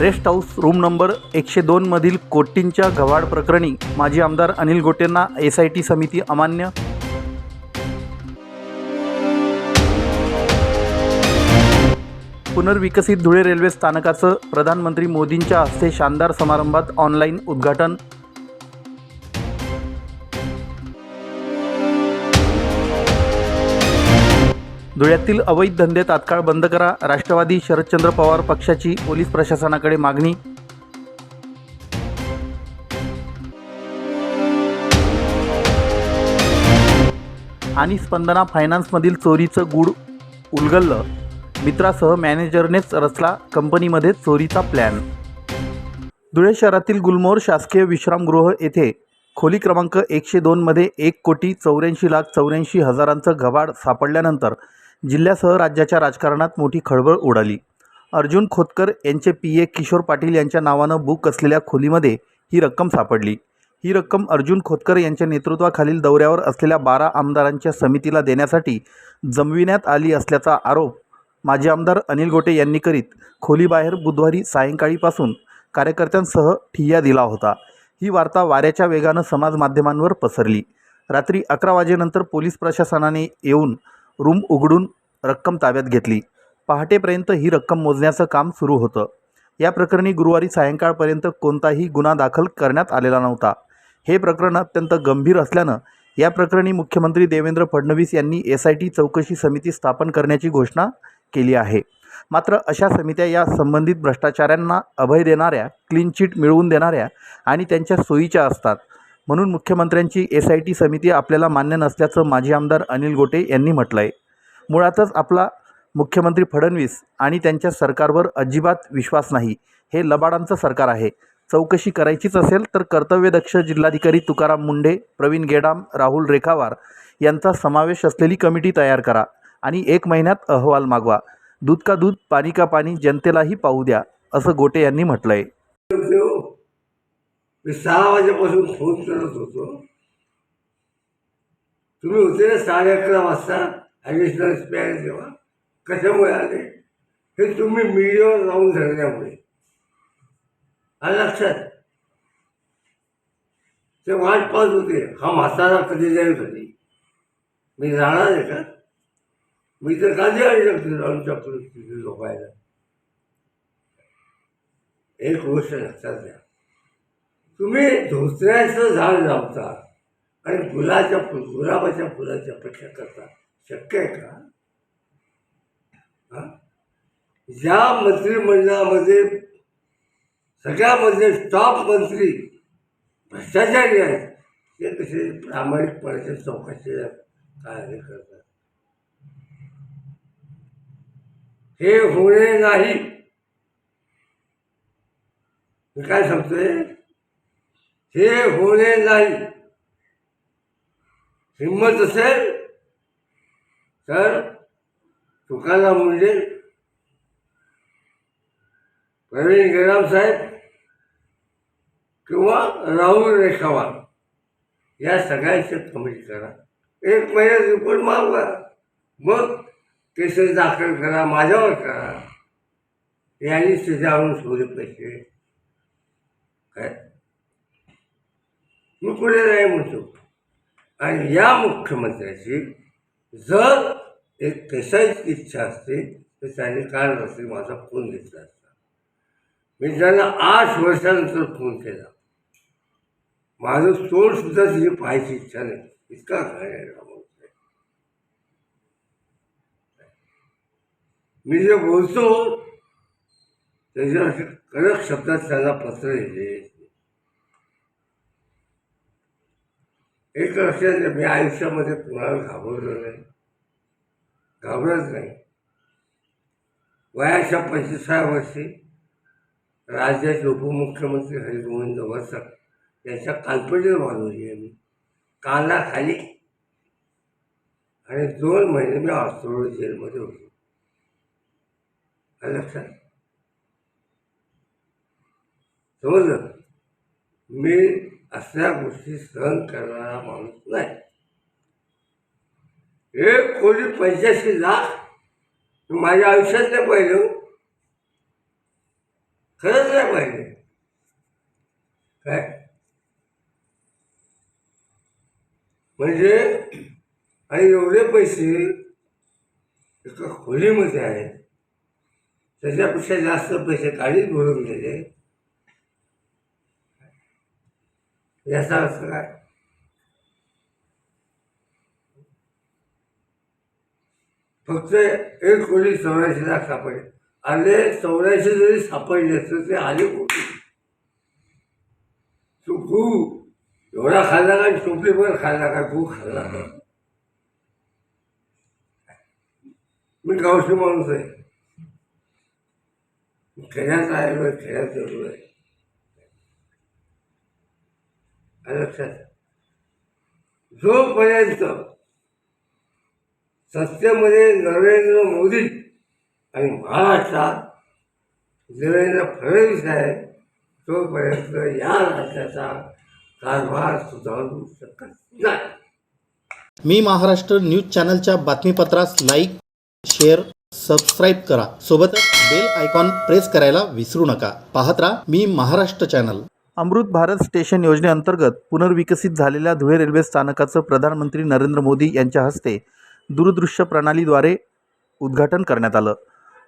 Rest house room number एकशे दोनमधील कोटींच्या गव्हाड प्रकरणी माजी आमदार अनिल गोटेंना एस आय टी समिती अमान्य. पुनर्विकसित धुळे रेल्वे स्थानकाचं प्रधानमंत्री मोदींच्या हस्ते शानदार समारंभात ऑनलाईन उद्घाटन. धुळ्यातील अवैध धंदे तात्काळ बंद करा. राष्ट्रवादी शरदचंद्र पवार पक्षाची पोलीस प्रशासनाकडे मागणी. आणि स्पंदना फायनान्समधील चोरीचं गूढ उलगडलं. मित्रासह मॅनेजरनेच रचला कंपनीमध्ये चोरीचा प्लॅन. धुळे शहरातील गुलमोर शासकीय विश्रामगृह येथे खोली क्रमांक एकशे दोनमध्ये एक कोटी चौऱ्याऐंशी लाख चौऱ्याऐंशी हजारांचं गवाड सापडल्यानंतर जिल्ह्यासह राज्याच्या राजकारणात मोठी खळबळ उडाली. अर्जुन खोतकर यांचे पी ए किशोर पाटील यांच्या नावानं बुक असलेल्या खोलीमध्ये ही रक्कम सापडली. ही रक्कम अर्जुन खोतकर यांच्या नेतृत्वाखालील दौऱ्यावर असलेल्या बारा आमदारांच्या समितीला देण्यासाठी जमविण्यात आली असल्याचा आरोप माजी आमदार अनिल गोटे यांनी करीत खोलीबाहेर बुधवारी सायंकाळीपासून कार्यकर्त्यांसह ठिय्या दिला होता. ही वार्ता वाऱ्याच्या वेगानं समाज माध्यमांवर पसरली. रात्री अकरा वाजेनंतर पोलीस प्रशासनाने येऊन रूम उघडून रक्कम ताब्यात घेतली. पहाटेपर्यंत ही रक्कम मोजण्याचं काम सुरू होतं. या प्रकरणी गुरुवारी सायंकाळपर्यंत कोणताही गुन्हा दाखल करण्यात आलेला नव्हता. हे प्रकरण अत्यंत गंभीर असल्यानं या प्रकरणी मुख्यमंत्री देवेंद्र फडणवीस यांनी एस आय टी चौकशी समिती स्थापन करण्याची घोषणा केली आहे. मात्र अशा समित्या या संबंधित भ्रष्टाचाऱ्यांना अभय देणाऱ्या क्लीन चिट मिळवून देणाऱ्या आणि त्यांच्या सोयीच्या असतात. म्हणून मुख्यमंत्र्यांची एस आय टी समिती आपल्याला मान्य नसल्याचं माजी आमदार अनिल गोटे यांनी म्हटलं आहे मुळातच आपला मुख्यमंत्री फडणवीस आणि त्यांच्या सरकारवर अजिबात विश्वास नाही. हे लबाडांचं सरकार आहे. चौकशी करायचीच असेल तर कर्तव्यदक्ष जिल्हाधिकारी तुकाराम मुंडे प्रवीण गेडाम राहुल रेखावार यांचा समावेश असलेली कमिटी तयार करा आणि एक महिन्यात अहवाल मागवा. दूध का दूध पाणी का पाणी जनतेलाही पाहू द्या असं गोटे यांनी म्हटलं आहे मी सहा वाजेपासून फोन करत होतो तुम्ही होते ना साडे अकरा वाजता ॲडिशनल स्पॅन तेव्हा कशामुळे आले? हे तुम्ही मीडियावर जाऊन धरल्यामुळे आलं लक्षात? ते वाट पाहत होते. हा म्हातारा कधी जाईल कधी मी जाणार आहे का? मी तर कधी आली जाऊन आमच्या तिथे झोपायला. एक गोष्ट लक्षात घ्या. तुम्ही धोत्र्याचं झाड लावता आणि गुलाच्या फुल गुलाबाच्या फुलाची अपेक्षा करता शक्य आहे का? ज्या मंत्रिमंडळामध्ये सगळ्यामध्ये टॉप मंत्री भ्रष्टाचारी आहेत ते कसे प्रामाणिकपणाच्या चौकशी कार्य करतात? हे होणे नाही. मी काय सांगतोय? हे होणे नाही. हिंमत असेल तर तुकाराम मुंडे प्रवीण गेराम साहेब किंवा राहुल रेखावा या सगळ्यांचे कमिटी करा. एक महिन्यात रिपोर्ट मागवा. मग केसेस दाखल करा माझ्यावर करा. यांनी त्याच्यावरून सोडले पैसे. काय? मी पुढे नाही म्हणतो आणि या मुख्यमंत्र्याची जर एक कशाची इच्छा असते तर त्याने काल रात्री माझा फोन घेतला असता. मी त्यांना आठ वर्षानंतर फोन केला. माझं तोडसुद्धा तिची पाहायची इच्छा नाही. इतका घाण आहे मी जे बोलतो त्याच्या कडक शब्दात त्यांना पत्र लिहिले. एक लक्षात मी आयुष्यामध्ये कुणाला घाबरलो नाही. घाबरत नाही. वयाच्या पंचवीसाव्या वर्षी राज्याचे उपमुख्यमंत्री हरिगोविंद वसक यांच्या काल्पनिक बांधवली आहे मी कानाखाली आणि दोन महिने मी ऑस्ट्रोड जेलमध्ये होतो. लक्षात? समजलं? मी अशा गोष्टी सहन करणारा माणूस नाही. एक कोटी पंच्याऐंशी लाख माझ्या आयुष्यात नाही पाहिलं. खरंच नाही पाहिजे काय? म्हणजे आणि एवढे पैसे एका खोलीमध्ये आहेत. त्याच्यापेक्षा जास्त पैसे गाडीत भरून गेले. याचा अर्थ काय? फक्त एक कोणी चौऱ्याऐंशी लाख सापडले. आले चौऱ्याऐंशी जरी सापडले तर ते आले कुठे? तू गू एवढा खाल्ला का? टोपली पण खाल्ला का? गू खाल्ला का? मी गावशी माणूस आहे. खेड्यात आलेलो खेड्यात जरूर आहे आलं लक्षात जोपर्यंत सत्तेमध्ये नरेंद्र मोदी आणि महाराष्ट्रात देवेंद्र फडणवीस आहे तोपर्यंत या राज्याचा कारभार सुधारू शकत नाही. मी महाराष्ट्र न्यूज चॅनलच्या बातमीपत्रास लाईक शेअर सबस्क्राईब करा. सोबतच बेल आयकॉन प्रेस करायला विसरू नका. पाहत राहा मी महाराष्ट्र चॅनल. अमृत भारत स्टेशन योजनेअंतर्गत पुनर्विकसित झालेल्या धुळे रेल्वे स्थानकाचं प्रधानमंत्री नरेंद्र मोदी यांच्या हस्ते दूरदृश्य प्रणालीद्वारे उद्घाटन करण्यात आलं.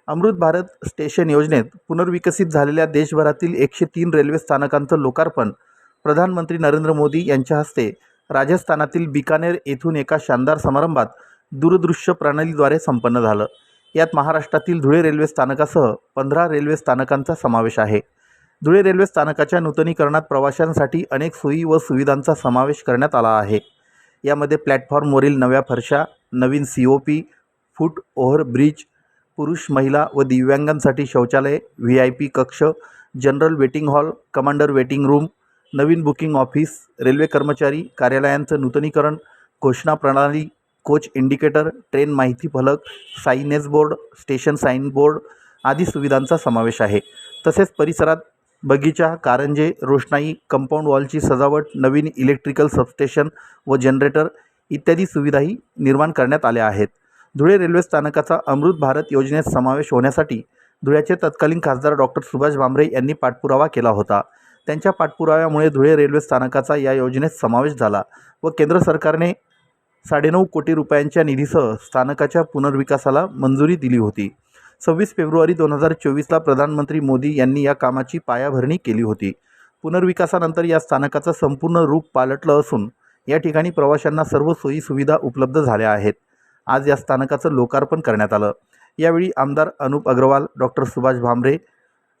अमृत भारत स्टेशन योजनेत पुनर्विकसित झालेल्या देशभरातील एकशे तीन रेल्वे स्थानकांचं लोकार्पण प्रधानमंत्री नरेंद्र मोदी यांच्या हस्ते राजस्थानातील बिकानेर येथून एका शानदार समारंभात दूरदृश्य प्रणालीद्वारे संपन्न झालं. यात महाराष्ट्रातील धुळे रेल्वे स्थानकासह पंधरा रेल्वे स्थानकांचा समावेश आहे. धुळे रेल्वे स्थानकाच्या नूतनीकरणात प्रवाशांसाठी अनेक सोयी व सुविधांचा समावेश करण्यात आला आहे. यामध्ये प्लॅटफॉर्मवरील नव्या फरशा नवीन C O P foot over bridge पुरुष महिला व दिव्यांगांसाठी शौचालय व्ही आय पी कक्ष general waiting hall commander waiting room नवीन बुकिंग ऑफिस रेल्वे कर्मचारी कार्यालयांचं नूतनीकरण घोषणा प्रणाली कोच इंडिकेटर ट्रेन माहिती फलक signage board station sign board आदी सुविधांचा समावेश आहे. तसेच परिसरात बगीचा कारंजे रोषणाई कंपाऊंड वॉलची सजावट नवीन इलेक्ट्रिकल सबस्टेशन व जनरेटर इत्यादी सुविधाही निर्माण करण्यात आल्या आहेत. धुळे रेल्वे स्थानकाचा अमृत भारत योजनेत समावेश होण्यासाठी धुळ्याचे तत्कालीन खासदार डॉक्टर सुभाष भामरे यांनी पाठपुरावा केला होता. त्यांच्या पाठपुराव्यामुळे धुळे रेल्वे स्थानकाचा या योजनेत समावेश झाला व केंद्र सरकारने साडेनऊ कोटी रुपयांच्या निधीसह स्थानकाच्या पुनर्विकासाला मंजुरी दिली होती. सव्वीस फेब्रुवारी दोन हजार चोवीसला प्रधानमंत्री मोदी यांनी या कामाची पायाभरणी केली होती. पुनर्विकासानंतर या स्थानकाचं संपूर्ण रूप पालटलं असून या ठिकाणी प्रवाशांना सर्व सोयीसुविधा उपलब्ध झाल्या आहेत. आज या स्थानकाचं लोकार्पण करण्यात आलं. यावेळी आमदार अनुप अग्रवाल डॉक्टर सुभाष भामरे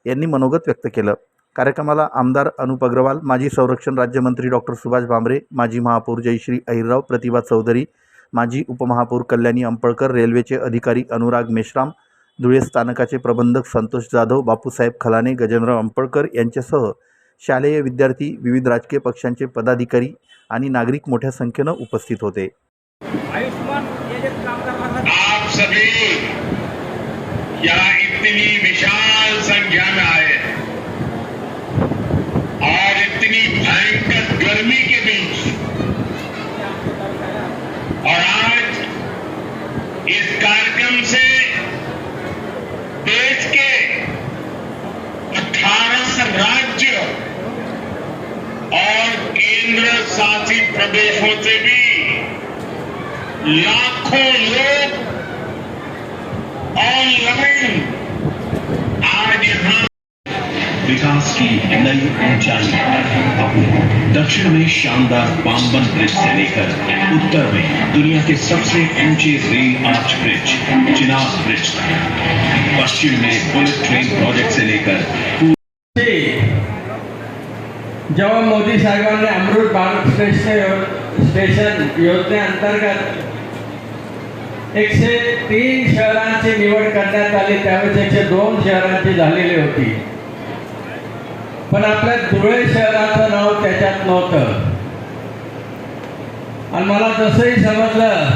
यांनी मनोगत व्यक्त केलं. कार्यक्रमाला आमदार अनुप अग्रवाल माजी संरक्षण राज्यमंत्री डॉक्टर सुभाष भामरे माजी महापौर जयश्री अहिरराव प्रतिभा चौधरी माजी उपमहापौर कल्याणी अंपळकर रेल्वेचे अधिकारी अनुराग मेश्राम धुळे स्थानकाचे प्रबंधक संतोष जाधव बापूसाहेब खलाने गजेंद्र अंपळकर यांच्यासह शालेय विद्यार्थी विविध राजकीय पक्षांचे पदाधिकारी आणि नागरिक मोठ्या संख्येनं उपस्थित होते. आयुष्मान ये जे कामगार म्हणतात आप सभी यहाँ इतनी विशाल संख्या में आए और इतनी भयंकर गर्मी के बीच और आज प्रदेशों से भी लाखों लोग ऑनलाइन आज यहाँ विकास की नई ऊंचाई दक्षिण में शानदार पाम्बन ब्रिज से लेकर उत्तर में दुनिया के सबसे ऊँचे rail arch bridge, Chenab bridge पश्चिम में बुलेट ट्रेन प्रोजेक्ट से लेकर जेव्हा मोदी साहेबांनी अमृत भारत स्टेशन स्टेशन योजनेअंतर्गत एकशे तीन शहरांची निवड करण्यात आली त्यावेळेस एकशे दोन शहरांची झालेली होती. पण आपल्या धुळे शहराचं नाव त्याच्यात नव्हतं. आणि मला जसंही समजलं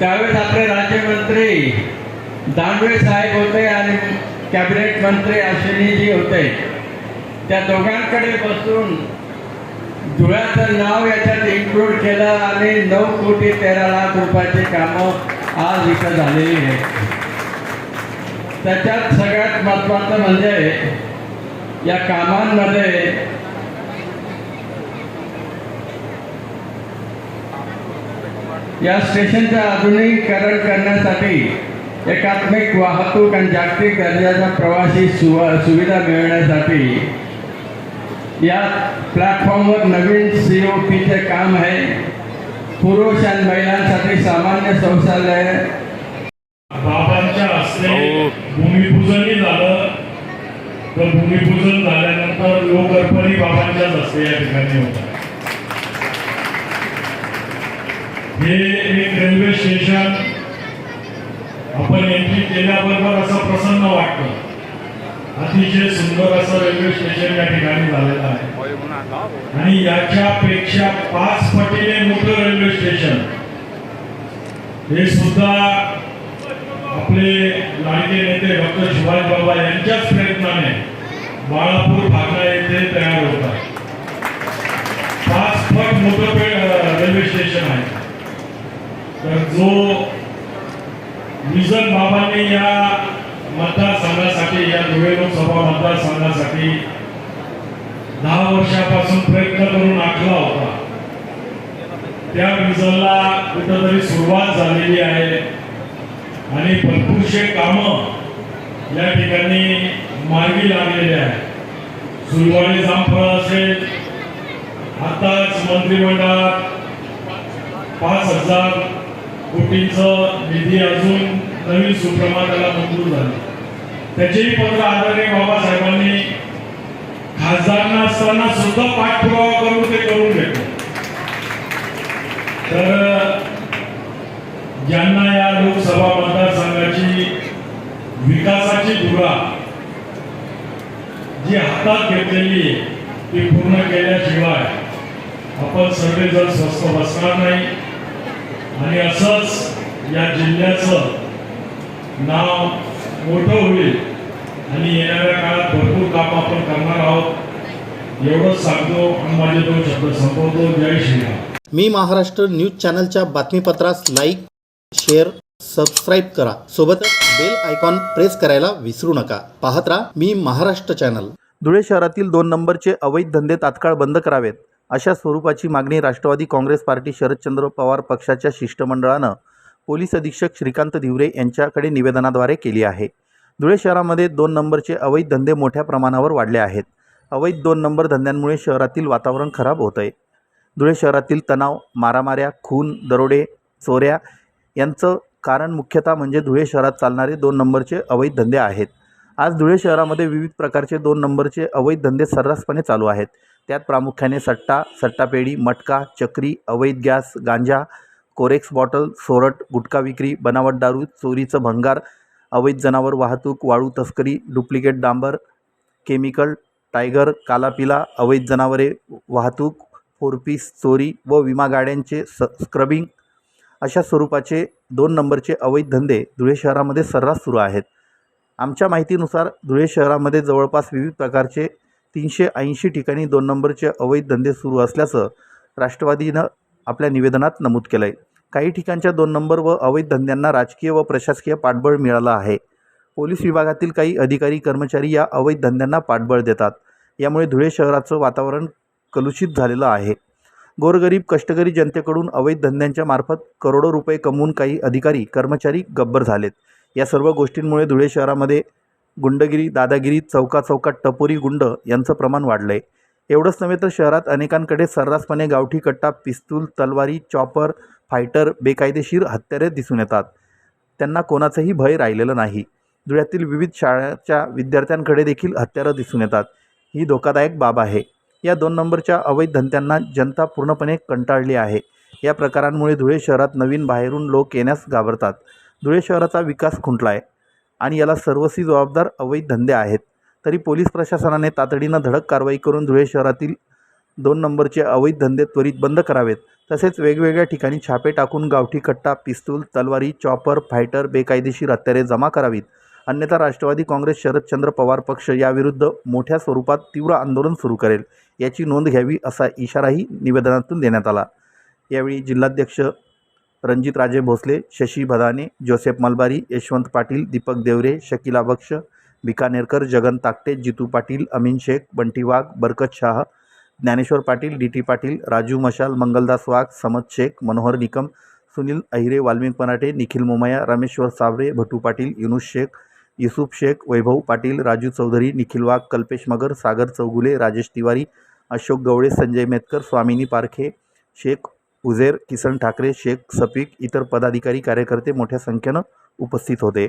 त्यावेळेस आपले राज्यमंत्री दानवे साहेब होते आणि कॅबिनेट मंत्री अश्विनीजी होते. त्या दोघांकडे बसून धुळ्याचं नाव याच्यात इन्क्लूड केलं आणि नऊ कोटी तेरा लाख रुपयाची कामं आज इथं झालेली आहेत. त्याच्यात सगळ्यात महत्वाचं म्हणजे या कामांमध्ये या स्टेशनचं आधुनिकीकरण करण्यासाठी एकात्मिक वाहतूक आणि जागतिक दर्जाचा प्रवासी सुविधा मिळवण्यासाठी या प्लॅटफॉर्मवर नवीन सी ओ पीचे काम आहे. पुरुष आणि महिलांसाठी सामान्य शौचालय. बाबांच्या हस्ते भूमिपूजनही झालं. तर भूमिपूजन झाल्यानंतर लोकर्पणी बाबांच्याच हस्ते या ठिकाणी होत. हे एक रेल्वे स्टेशन आपण एंट्री केल्याबरोबर असं प्रसन्न वाटतं. अतिशय सुंदर असं रेल्वे स्टेशन या ठिकाणी झालेलं आहे. आणि याच्यापेक्षा पाच पटीने मोठं रेल्वे स्टेशन. हे सुद्धा आपले लाडके नेते डॉक्टर सुभाष बाबा यांच्याच प्रयत्नाने बाळापूर भागला येथे तयार होत आहे. पाच पट मोठं रेल्वे स्टेशन आहे. तर जो विजन बाबांनी या मतदारसंघासाठी या धुळे लोकसभा मतदारसंघासाठी दहा वर्षापासून प्रयत्न करून आखला होता. त्या विजनला कुठंतरी सुरुवात झालेली आहे. आणि भरपूरशे कामं या ठिकाणी मार्गी लागलेले आहेत. सुलवाडी जामफळ असेल आताच मंत्रिमंडळात पाच हजार कोटींचं निधी अजून नवीन सुप्रमाणाला मंजूर झाली. त्याचेही पत्र आदरणीय बाबासाहेबांनी खासदारांना असताना सुद्धा पाठपुरावा करून ते करून घेतो तर ज्यांना या लोकसभा मतदारसंघाची विकासाची धुरा जी हातात घेतलेली आहे ती पूर्ण केल्याशिवाय आपण सगळेजण स्वस्त बसणार नाही. आणि असंच या जिल्ह्याचं नाव मोठं होईल. आणि येणाऱ्या काळात भरपूर काम आपण करणार आहोत. एवढंच सांगतो आणि माझे दोन शब्द संपवतो. जय श्रीराम. मी महाराष्ट्र न्यूज चॅनलच्या बातमीपत्रास लाईक शेअर सबस्क्राईब करा. सोबतच बेल आयकॉन प्रेस करायला विसरू नका. पाहत राहा मी महाराष्ट्र चॅनल. धुळे शहरातील दोन नंबरचे अवैध धंदे तात्काळ बंद करावेत अशा स्वरूपाची मागणी राष्ट्रवादी काँग्रेस पार्टी शरदचंद्र पवार पक्षाच्या शिष्टमंडळानं पोलीस अधीक्षक श्रीकांत धिवरे यांच्याकडे निवेदनाद्वारे केली आहे. धुळे शहरामध्ये दोन नंबरचे अवैध धंदे मोठ्या प्रमाणावर वाढले आहेत. अवैध दोन नंबर धंद्यांमुळे शहरातील वातावरण खराब होत आहे धुळे शहरातील तणाव मारामाऱ्या खून दरोडे चोऱ्या यांचं कारण मुख्यतः म्हणजे धुळे शहरात चालणारे दोन नंबरचे अवैध धंदे आहेत. आज धुळे शहरामध्ये विविध प्रकारचे दोन नंबरचे अवैध धंदे सर्रासपणे चालू आहेत. त्यात प्रामुख्याने सट्टा सट्टापेढी मटका चक्री अवैध गॅस गांजा कोरेक्स बॉटल सोरट गुटखा विक्री बनावट दारू चोरीचं भंगार अवैध जनावर वाहतूक वाळू तस्करी डुप्लिकेट डांबर केमिकल टायगर कालापिला अवैध जनावरे वाहतूक फोरपीस चोरी व विमा गाड्यांचे स स्क्रबिंग अशा स्वरूपाचे दोन नंबरचे अवैध धंदे धुळे शहरामध्ये सर्रास सुरू आहेत. आमच्या माहितीनुसार धुळे शहरामध्ये जवळपास विविध प्रकारचे तीनशे ऐंशी ठिकाणी दोन नंबरचे अवैध धंदे सुरू असल्याचं राष्ट्रवादीनं आपल्या निवेदनात नमूद केलं आहे काही ठिकाणच्या दोन नंबर व अवैध धंद्यांना राजकीय व प्रशासकीय पाठबळ मिळालं आहे. पोलीस विभागातील काही अधिकारी कर्मचारी या अवैध धंद्यांना पाठबळ देतात. यामुळे धुळे शहराचं वातावरण कलुषित झालेलं आहे. गोरगरीब कष्टकरी जनतेकडून अवैध धंद्यांच्या मार्फत करोडो रुपये कमवून काही अधिकारी कर्मचारी गब्बर झालेत. या सर्व गोष्टींमुळे धुळे शहरामध्ये गुंडगिरी दादागिरी चौका चौकात टपोरी गुंड यांचं प्रमाण वाढलं आहे एवढंच नव्हे तर शहरात अनेकांकडे सर्रासपणे गावठी कट्टा पिस्तूल तलवारी चॉपर फायटर बेकायदेशीर हत्यारे दिसून येतात. त्यांना कोणाचंही भय राहिलेलं नाही. धुळ्यातील विविध शाळाच्या विद्यार्थ्यांकडे देखील हत्यारं दिसून येतात. ही धोकादायक बाब आहे. या दोन नंबरच्या अवैध धंद्यांना जनता पूर्णपणे कंटाळली आहे. या प्रकारांमुळे धुळे शहरात नवीन बाहेरून लोक येण्यास घाबरतात. धुळे शहराचा विकास खुंटला आहे आणि याला सर्वस्वी जबाबदार अवैध धंदे आहेत. तरी पोलीस प्रशासनाने तातडीनं धडक कारवाई करून धुळे शहरातील दोन नंबरचे अवैध धंदे त्वरित बंद करावेत. तसेच वेगवेगळ्या ठिकाणी छापे टाकून गावठी कट्टा पिस्तूल तलवारी चॉपर फायटर बेकायदेशीर हत्यारे जमा करावीत. अन्यथा राष्ट्रवादी काँग्रेस शरदचंद्र पवार पक्ष याविरुद्ध मोठ्या स्वरूपात तीव्र आंदोलन सुरू करेल याची नोंद घ्यावी असा इशाराही निवेदनातून देण्यात आला. यावेळी जिल्हाध्यक्ष Ranjit Raje Bhosale Shashi Bhadane Joseph Malbari Yashwant Patil Deepak Devre Shakila Baksh Bikanerkar Jagan Takate Jitu Patil Amin Shaikh Bunty Wagh Barkat Shah Dnyaneshwar Patil D T Patil Raju Mashal Mangaldas Wagh समद शेख मनोहर निकम सुनील अहिरे वाल्मिक पनाटे निखिल मोमया रामेश्वर सावरे भटू पाटील युनुस शेख युसुफ शेख वैभव पाटील राजू चौधरी निखिल वाघ कल्पेश मगर सागर चौगुले राजेश तिवारी अशोक गवळे संजय मेतकर स्वामिनी पारखे शेख उझेर किसन ठाकरे शेख सफीक इतर पदाधिकारी कार्यकर्ते मोठ्या संख्येनं उपस्थित होते.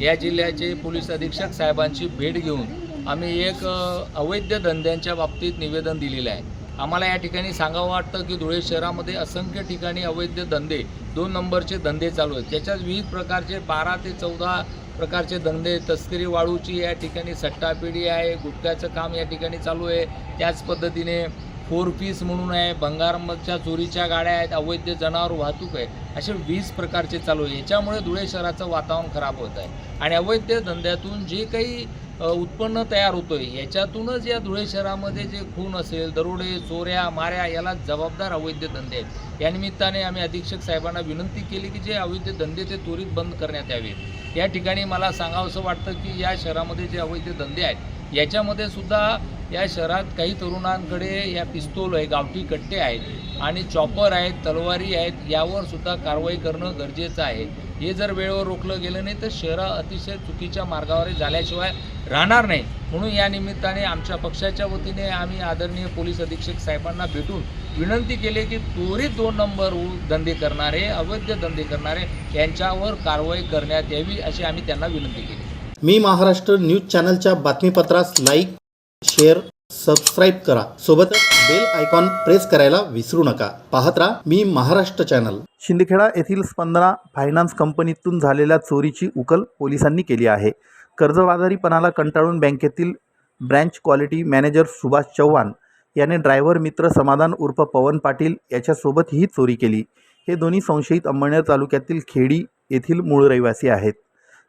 या जिल्ह्याचे पोलीस अधीक्षक साहेबांची भेट घेऊन आम्ही एक अवैध धंद्यांच्या बाबतीत निवेदन दिलेलं आहे. आम्हाला या ठिकाणी सांगावं वाटतं की धुळे शहरामध्ये असंख्य ठिकाणी अवैध धंदे दोन नंबरचे धंदे चालू आहेत. त्याच्यात विविध प्रकारचे बारा ते चौदा प्रकारचे धंदे तस्करी वाळूची या ठिकाणी सट्टापिढी आहे गुटख्याचं काम या ठिकाणी चालू आहे. त्याच पद्धतीने फोर पीस म्हणून आहे भंगारमच्या चोरीच्या गाड्या आहेत अवैध जनावर वाहतूक आहे असे वीस प्रकारचे चालू आहे. याच्यामुळे धुळे शहराचं वातावरण खराब होत आहे. आणि अवैध धंद्यातून जे काही उत्पन्न तयार होतं आहे याच्यातूनच या धुळे शहरामध्ये जे खून असेल दरोडे चोऱ्या माऱ्या याला जबाबदार अवैध धंदे आहेत. या निमित्ताने आम्ही अधीक्षक साहेबांना विनंती केली की जे अवैध धंदे ते त्वरित बंद करण्यात यावेत. या ठिकाणी मला सांगावंसं वाटतं की या शहरामध्ये जे अवैध धंदे आहेत याच्यामध्ये सुद्धा या शहरात काही तरुणांकडे या पिस्तूल आहे गावठी कट्टे आहेत आणि चॉपर आहेत तलवारी आहेत यावर सुद्धा कारवाई करणं गरजेचं आहे. हे जर वेळेवर रोखलं गेलं नाही तर शहर अतिशय चुकीच्या मार्गावर झाल्याशिवाय राहणार नाही. म्हणून या निमित्ताने आमच्या पक्षाच्या वतीने आम्ही आदरणीय पोलीस अधीक्षक साहेबांना भेटून विनंती केली की त्वरित दोन नंबर धंदे करणारे अवैध धंदे करणारे यांच्यावर कारवाई करण्यात यावी अशी आम्ही त्यांना विनंती केली. मी महाराष्ट्र न्यूज चॅनलच्या बातमीपत्रास लाईक शेअर सबस्क्राईब करा. सोबतच बेल आयकॉन प्रेस करायला विसरू नका. पाहत राहा मी महाराष्ट्र चॅनल. शिंदखेडा येथील स्पंदना फायनान्स कंपनीतून झालेल्या चोरीची उकल पोलिसांनी केली आहे. कर्जबाजारीपणाला कंटाळून बँकेतील branch quality manager Subhash Chavan याने ड्रायव्हर मित्र समाधान उर्फ पवन पाटील याच्यासोबत ही चोरी केली. हे दोन्ही संशयित अंमळनेर तालुक्यातील खेडी येथील मूळ रहिवासी आहेत.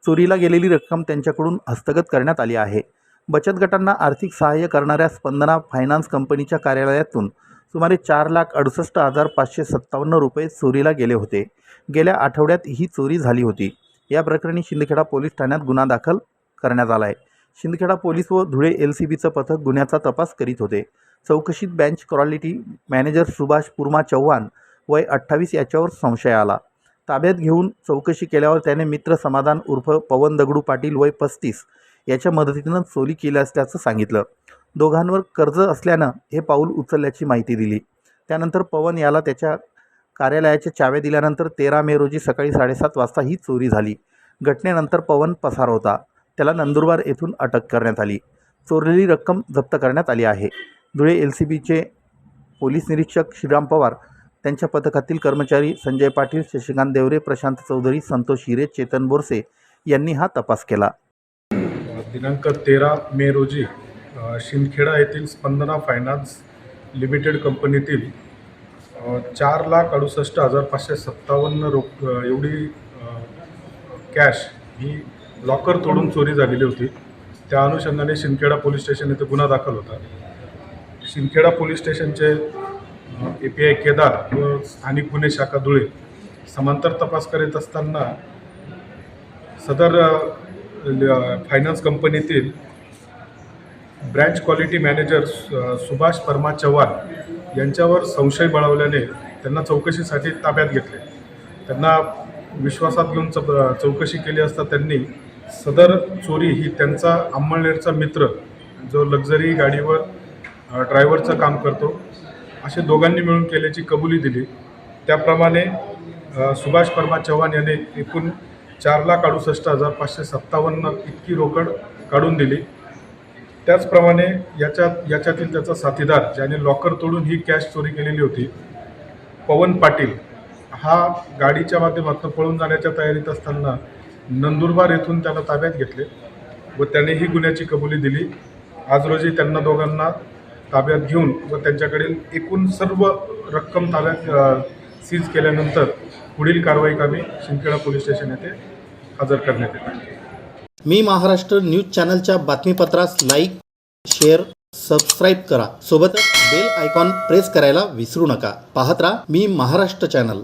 चोरीला गेलेली रक्कम त्यांच्याकडून हस्तगत करण्यात आली आहे. बचत गटांना आर्थिक सहाय्य करणाऱ्या स्पंदना फायनान्स कंपनीच्या कार्यालयातून सुमारे चार लाख अडुसष्ट हजार पाचशे सत्तावन्न रुपये चोरीला गेले होते. गेल्या आठवड्यात ही चोरी झाली होती. या प्रकरणी शिंदखेडा पोलीस ठाण्यात गुन्हा दाखल करण्यात आला आहे शिंदखेडा पोलीस व धुळे एल सी बीचं पथक गुन्ह्याचा तपास करीत होते. चौकशीत branch quality manager Subhash Purma Chavan वय अठ्ठावीस याच्यावर संशय आला. ताब्यात घेऊन चौकशी केल्यावर त्याने मित्र समाधान उर्फ पवन दगडू पाटील वय पस्तीस याच्या मदतीनं चोरी केली असल्याचं सांगितलं. दोघांवर कर्ज असल्यानं हे पाऊल उचलल्याची माहिती दिली. त्यानंतर पवन याला त्याच्या कार्यालयाच्या चाव्या दिल्यानंतर तेरा मे रोजी सकाळी साडेसात वाजता ही चोरी झाली. घटनेनंतर पवन पसार होता. त्याला नंदुरबार येथून अटक करण्यात आली. चोरलेली रक्कम जप्त करण्यात आली आहे. धुळे एल सी बीचे पोलीस निरीक्षक श्रीराम पवार त्यांच्या पथकातील कर्मचारी संजय पाटील शशिकांत देवरे प्रशांत चौधरी संतोष हिरे चेतन बोरसे यांनी हा तपास केला. दिनांक तेरा मे रोजी शिंदखेडा येथील स्पंदना फायनान्स लिमिटेड कंपनीतील चार लाख अडुसष्ट हजार पाचशे सत्तावन्न रोख एवढी कॅश ही लॉकर तोडून चोरी झालेली होती. त्या अनुषंगाने शिंदखेडा पोलीस स्टेशन येथे गुन्हा दाखल होता. शिंदखेडा पोलीस स्टेशनचे ए पी आय केदार व स्थानिक गुन्हे शाखा धुळे समांतर तपास करीत असताना सदर फायनान्स कंपनीतील branch quality manager Subhash Parma Chavan यांच्यावर संशय बळावल्याने त्यांना चौकशीसाठी ताब्यात घेतले. त्यांना विश्वासात घेऊन चौ चौकशी केली असता त्यांनी सदर चोरी ही त्यांचा अंमळनेरचा मित्र जो लक्झरी गाडीवर ड्रायव्हरचं काम करतो असे दोघांनी मिळून केल्याची कबुली दिली. त्याप्रमाणे सुभाष परमा चव्हाण यांनी एकूण चार लाख अडुसष्ट हजार पाचशे सत्तावन्न इतकी रोकड काढून दिली. त्याचप्रमाणे याच्यात याच्यातील त्याचा साथीदार ज्याने लॉकर तोडून ही कॅश चोरी केलेली होती पवन पाटील हा गाडीच्या माध्यमातून पळून जाण्याच्या तयारीत असताना नंदुरबार येथून त्याला ताब्यात घेतले व त्याने ही गुन्ह्याची कबुली दिली. आज रोजी त्यांना दोघांना ताब्यात घेऊन व त्यांच्याकडील एकूण सर्व रक्कम ताब्यात सीज केल्यानंतर पुढील कारवाई कामी शिंदखेडा पोलीस स्टेशन येथे हजर करण्यात येत आहे. मी महाराष्ट्र न्यूज चॅनलच्या बातमीपत्रास लाईक शेअर सबस्क्राईब करा. सोबतच बेल आयकॉन प्रेस करायला विसरू नका. पाहत राहा मी महाराष्ट्र चॅनल.